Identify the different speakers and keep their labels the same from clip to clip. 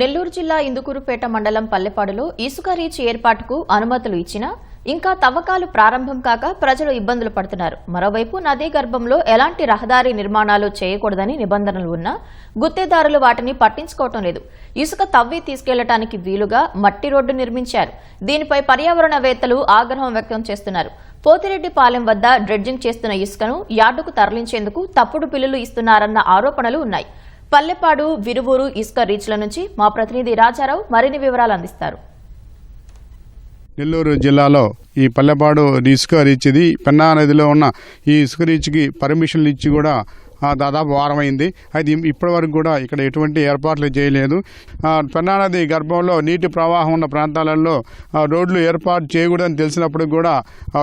Speaker 1: నెల్లూరు జిల్లా ఇందుకూరుపేట మండలం పల్లెపాడులో ఇసుక రీచ్ ఏర్పాటుకు అనుమతులు ఇచ్చినా ఇంకా తవ్వకాలు ప్రారంభం కాక ప్రజలు ఇబ్బందులు పడుతున్నారు. మరోవైపు నదీ గర్భంలో ఎలాంటి రహదారి నిర్మాణాలు చేయకూడదని నిబంధనలు ఉన్నా గుత్తేదారులు వాటిని పట్టించుకోవటం లేదు. ఇసుక తవ్వి తీసుకెళ్ళటానికి వీలుగా మట్టి రోడ్డు నిర్మించారు. దీనిపై పర్యావరణవేత్తలు ఆగ్రహం వ్యక్తం చేస్తున్నారు. పోతిరెడ్డిపాలెం వద్ద డ్రెడ్జింగ్ చేస్తున్న ఇసుకను యార్డుకు తరలించేందుకు తప్పుడు బిల్లులు ఇస్తున్నారన్న ఆరోపణలు ఉన్నాయి. పల్లెపాడు విరువూరు ఇసుక రీచ్ల నుంచి మా ప్రతినిధి రాజారావు మరిన్ని వివరాలు అందిస్తారు.
Speaker 2: నెల్లూరు జిల్లాలో ఈ పల్లెపాడు ఇసుక రీచ్ ఇది పెన్నా నదిలో ఉన్న ఈ ఇసుక రీచ్కి పర్మిషన్లు ఇచ్చి కూడా దాదాపు వారం అయింది అయితే ఇప్పటి వరకు కూడా ఇక్కడ ఎటువంటి ఏర్పాట్లు చేయలేదు. పెన్నానది పెన్నా నది గర్భంలో నీటి ప్రవాహం ఉన్న ప్రాంతాలలో రోడ్లు ఏర్పాటు చేయకూడదని తెలిసినప్పుడు కూడా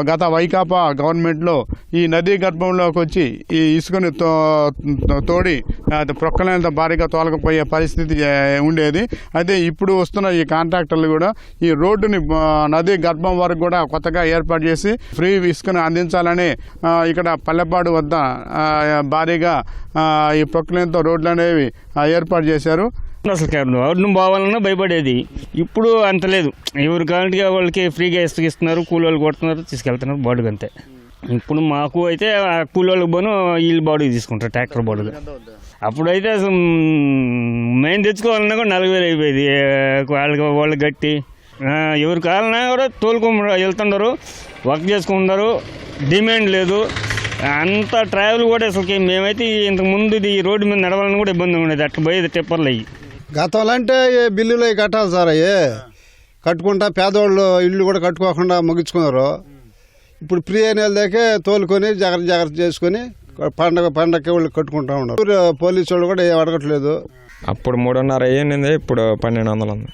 Speaker 2: గత వైకాపా గవర్నమెంట్లో ఈ నదీ గర్భంలోకి వచ్చి ఈ ఇసుకను తో- తోడి ఆ, భారీగా తోలకపోయే పరిస్థితి ఉండేది. అయితే ఇప్పుడు వస్తున్న ఈ కాంట్రాక్టర్లు కూడా ఈ రోడ్డుని నదీ నది గర్భం వరకు కూడా కొత్తగా ఏర్పాటు చేసి ఫ్రీ ఇసుకను అందించాలని ఇక్కడ పల్లెపాడు వద్ద భారీగా ఆ, ఈ ప్రొక్కలంతో రోడ్లు అనేవి ఏర్పాటు చేశారు.
Speaker 3: అసలు ఎవరిని పోవాలన్నా భయపడేది. ఇప్పుడు అంత లేదు. ఎవరు కావాలంటే వాళ్ళకి ఫ్రీగా ఇస్తున్నారు కూలి వాళ్ళు కొడుతున్నారు తీసుకెళ్తున్నారు బాడుగ అంతే. ఇప్పుడు మాకు అయితే ఆ కూలి వాళ్ళకి పోను వీళ్ళు బాడుగ తీసుకుంటారు ట్రాక్టర్ బాడుగ. అప్పుడైతే అసలు మేము తెచ్చుకోవాలన్నా కూడా నలభై వేలు అయిపోయేది. వాళ్ళకి వాళ్ళు గట్టి ఎవరు కావాలన్నా కూడా తోలుకొని వెళ్తున్నారు వర్క్ చేసుకుంటారు డిమాండ్ లేదు. అంత ట్రావెల్ కూడా అసలుకి మేమైతే ఇంతకు ముందు ఇది రోడ్డు మీద నడవాలని కూడా ఇబ్బంది ఉండేది. అట్లా పోయేది టిప్పర్లు అయ్యి.
Speaker 4: గతంలో అంటే ఏ బిల్లులు అవి కట్టాలి సార్ అవి కట్టుకుంటా పేదవాళ్ళు ఇల్లు కూడా కట్టుకోకుండా ముగించుకున్నారు. ఇప్పుడు ఫ్రీ అయిన వాళ్ళకే తోలుకొని జాగ్రత్త జాగ్రత్త చేసుకొని పండగ పండగకి వాళ్ళు కట్టుకుంటా ఉన్నారు. పోలీసు వాళ్ళు కూడా ఏం అడగట్లేదు.
Speaker 5: అప్పుడు మూడున్నర అయ్యింది ఇప్పుడు పన్నెండు వందలు ఉంది.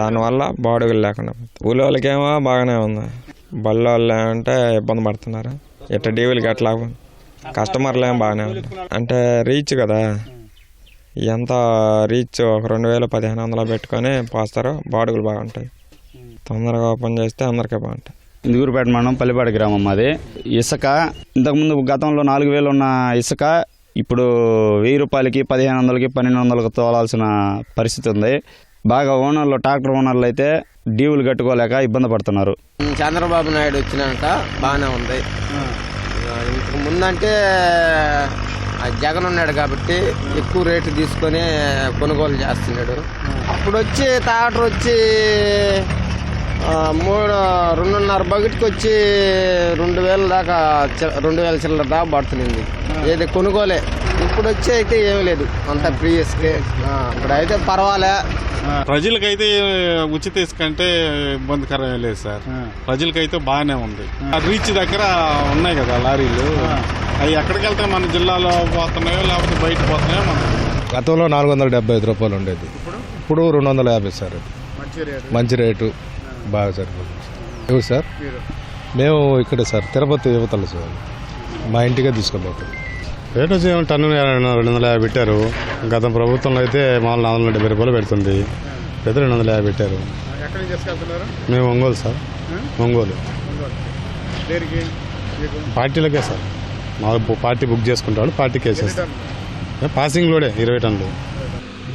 Speaker 5: దానివల్ల బాడుగులు లేకుండా ఊళ్ళో వాళ్ళకేమో బాగానే ఉంది. బళ్ళ వాళ్ళు అంటే ఇబ్బంది పడుతున్నారు. ఎట్ట డీవులకి ఎట్లా కస్టమర్లు ఏం బాగానే అంటే రీచ్ కదా. ఎంత రీచ్ ఒక రెండు వేలు పదిహేను వందలు పెట్టుకొని పోస్తారు. బాడుగులు బాగుంటాయి. తొందరగా ఓపెన్ చేస్తే అందరికీ బాగుంటాయి.
Speaker 6: ఇందుకూరుపేట మండలం పల్లిపాడు గ్రామం మాది. ఇసుక ఇంతకుముందు గతంలో నాలుగు వేలు ఉన్న ఇసుక ఇప్పుడు వెయ్యి రూపాయలకి పదిహేను వందలకి పన్నెండు వందలకి తోలాల్సిన పరిస్థితి ఉంది. బాగా ఓనర్లు ట్రాక్టర్ ఓనర్లు అయితే డీవులు కట్టుకోలేక ఇబ్బంది పడుతున్నారు.
Speaker 7: చంద్రబాబు నాయుడు వచ్చినాక బాగానే ఉంది. ఇంతకు ముందంటే ఆ జగన్ ఉన్నాడు కాబట్టి ఎక్కువ రేటు తీసుకొని కొనుగోలు చేస్తున్నాడు. అప్పుడు వచ్చి తాటర్ వచ్చి మూడు రెండున్నర బకెట్కి వచ్చి రెండు వేల దాకా చి- రెండు వేల చిల్లర దాకా పడుతుంది ఏది కొనుగోలే ఇప్పుడు వచ్చి అయితే ఏమీ లేదు. అంత ప్రీవియస్కి ఇప్పుడు అయితే పర్వాలే.
Speaker 8: ప్రజలకైతే ఉచిత ఇసుక అంటే ఇబ్బందికరం ఏం లేదు సార్. ప్రజలకైతే బాగానే ఉంది. ఆ. రీచ్ దగ్గర ఉన్నాయి కదా లారీలు. అవి ఎక్కడికి వెళ్తాయి మన జిల్లాలో పోతున్నాయో లేకపోతే బయట పోతున్నాయో మనం
Speaker 9: గతంలో నాలుగు వందల డెబ్బై ఐదు రూపాయలు ఉండేది. ఇప్పుడు? రెండు వందల యాభై సార్ మంచి రేటు. బాగా సరిపోతుంది ఎవరు సార్? మేము ఇక్కడ సార్ తిరుపతి యువతలు సార్ మా ఇంటికే తీసుకెళ్ళాం
Speaker 2: రేట్ వచ్చి టన్ను రెండు వందల యాభై పెట్టారు. గత ప్రభుత్వంలో అయితే మామూలు నాలుగు వందల డెబ్బై రూపాయలు పెడుతుంది. అయితే రెండు వందల యాభై పెట్టారు. మేము ఒంగోలు సార్. ఒంగోలు. పార్టీలకే సార్. మాకు పార్టీ బుక్ చేసుకుంటాడు పార్టీకి వేసేస్తాం పాసింగ్ లోడే ఇరవై టన్నులు.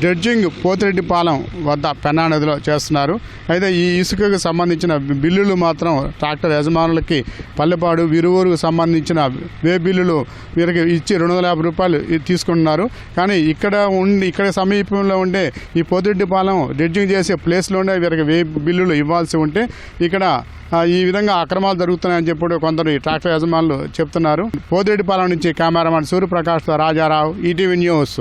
Speaker 2: డ్రెడ్జింగ్ పోతిరెడ్డిపాలెం వద్ద పెన్నా నదిలో చేస్తున్నారు. అయితే ఈ ఇసుకకు సంబంధించిన బిల్లులు మాత్రం ట్రాక్టర్ యజమానులకి పల్లెపాడు విరువూరుకు సంబంధించిన వే బిల్లులు వీరికి ఇచ్చి రెండు వందల యాభై రూపాయలు తీసుకుంటున్నారు. కానీ ఇక్కడ ఉండి ఇక్కడ సమీపంలో ఉండే ఈ పోతిరెడ్డిపాలెం డ్రెడ్జింగ్ చేసే ప్లేస్లోనే వీరికి వే బిల్లులు ఇవ్వాల్సి ఉంటే ఇక్కడ ఈ విధంగా అక్రమాలు జరుగుతున్నాయని చెప్పి కొందరు ఈ ట్రాక్టర్ యజమానులు చెప్తున్నారు. పోతిరెడ్డిపాలెం నుంచి కెమెరామెన్ సూర్యప్రకాష్తో రాజారావు ఈటీవీ న్యూస్.